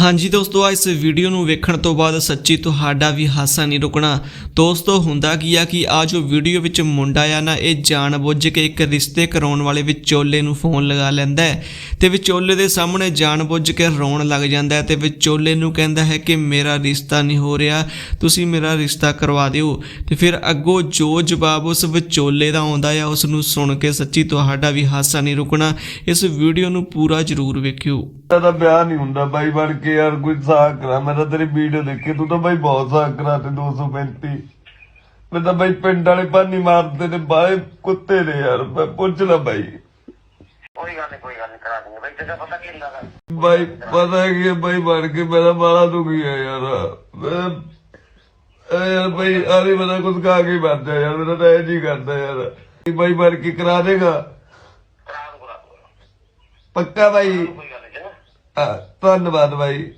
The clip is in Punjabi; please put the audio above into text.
ਹਾਂਜੀ ਦੋਸਤੋ ਆ ਇਸ ਵੀਡੀਓ ਨੂੰ ਵੇਖਣ ਤੋਂ ਬਾਅਦ ਸੱਚੀ ਤੁਹਾਡਾ ਵੀ ਹਾਸਾ ਨਹੀਂ ਰੁਕਣਾ। ਦੋਸਤੋ, ਹੁੰਦਾ ਕੀ ਆ ਕਿ ਆ ਜੋ ਵੀਡੀਓ ਵਿੱਚ ਮੁੰਡਾ ਆ ਨਾ, ਇਹ ਜਾਣਬੁੱਝ ਕੇ ਇੱਕ ਰਿਸ਼ਤੇ ਕਰਾਉਣ ਵਾਲੇ ਵਿਚੋਲੇ ਨੂੰ ਫੋਨ ਲਗਾ ਲੈਂਦਾ ਹੈ ਤੇ ਵਿਚੋਲੇ ਦੇ ਸਾਹਮਣੇ ਜਾਣਬੁੱਝ ਕੇ ਰੋਣ ਲੱਗ ਜਾਂਦਾ ਹੈ ਤੇ ਵਿਚੋਲੇ ਨੂੰ ਕਹਿੰਦਾ ਹੈ ਕਿ ਮੇਰਾ ਰਿਸ਼ਤਾ ਨਹੀਂ ਹੋ ਰਿਹਾ, ਤੁਸੀਂ ਮੇਰਾ ਰਿਸ਼ਤਾ ਕਰਵਾ ਦਿਓ। ਤੇ ਫਿਰ ਅੱਗੋਂ ਜੋ ਜਵਾਬ ਉਸ ਵਿਚੋਲੇ ਦਾ ਆਉਂਦਾ ਆ, ਉਸ ਨੂੰ ਸੁਣ ਕੇ ਸੱਚੀ ਤੁਹਾਡਾ ਵੀ ਹਾਸਾ ਨਹੀਂ ਰੁਕਣਾ। ਇਸ ਵੀਡੀਓ ਨੂੰ ਪੂਰਾ ਜ਼ਰੂਰ ਵੇਖਿਓ। ਦਾ ਵਿਆਹ ਨਹੀਂ ਹੁੰਦਾ, ਬਾਈ ਬਣ ਕੇ ਯਾਰ ਕੋਈ ਸਾਖ ਕਰਾ ਮੈਂ ਤਾਂ ਤੇਰੀ ਵੀਡੀਓ ਦੇਖੀ ਤੂੰ ਤਾਂ ਬਾਈ ਬਹੁਤ ਸਾਖ ਕਰਾ ਤੇ 235 ਮੈਂ ਤਾਂ ਬਾਈ ਪਿੰਡ ਵਾਲੇ ਪਾਣੀ ਮਾਰਦੇ ਨੇ ਬਾਏ ਕੁੱਤੇ ਨੇ ਯਾਰ ਮੈਂ ਪੁੱਛ ਲਾ ਬਾਈ। ਕੋਈ ਗੱਲ ਨਹੀਂ ਕੋਈ ਗੱਲ ਨਹੀਂ ਕਰਾ ਦੂੰਗਾ। ਬਈ ਤੇਰਾ ਪਤਾ ਕੀ ਹੁੰਦਾ? ਬਾਈ ਪਤਾ ਹੈ ਕਿ ਬਾਈ ਬਣ ਕੇ ਮੇਰਾ ਬਾਲਾ ਦੁਖੀ ਹੈ ਯਾਰ। ਮੈਂ ਇਹ ਯਾਰ ਬਾਈ ਆਰੇ ਬਣਾ ਕੁਝ ਕੇ ਮਰ ਜਾ ਯਾਰ ਮੇਰਾ ਤਾਂ ਇਹ ਜੀ ਕਰਦਾ ਯਾਰ। ਬਾਈ ਬਣ ਕੇ ਕਰਾ ਦੇਗਾ। ਕਰਾ ਦੂੰਗਾ ਕਰਾ ਦੂੰਗਾ। ਪੱਕਾ ਬਾਈ ਕੋਈ ਗੱਲ ਨਹੀਂ ਚੰਗਾ ਹਾਂ, ਧੰਨਵਾਦ ਬਾਈ।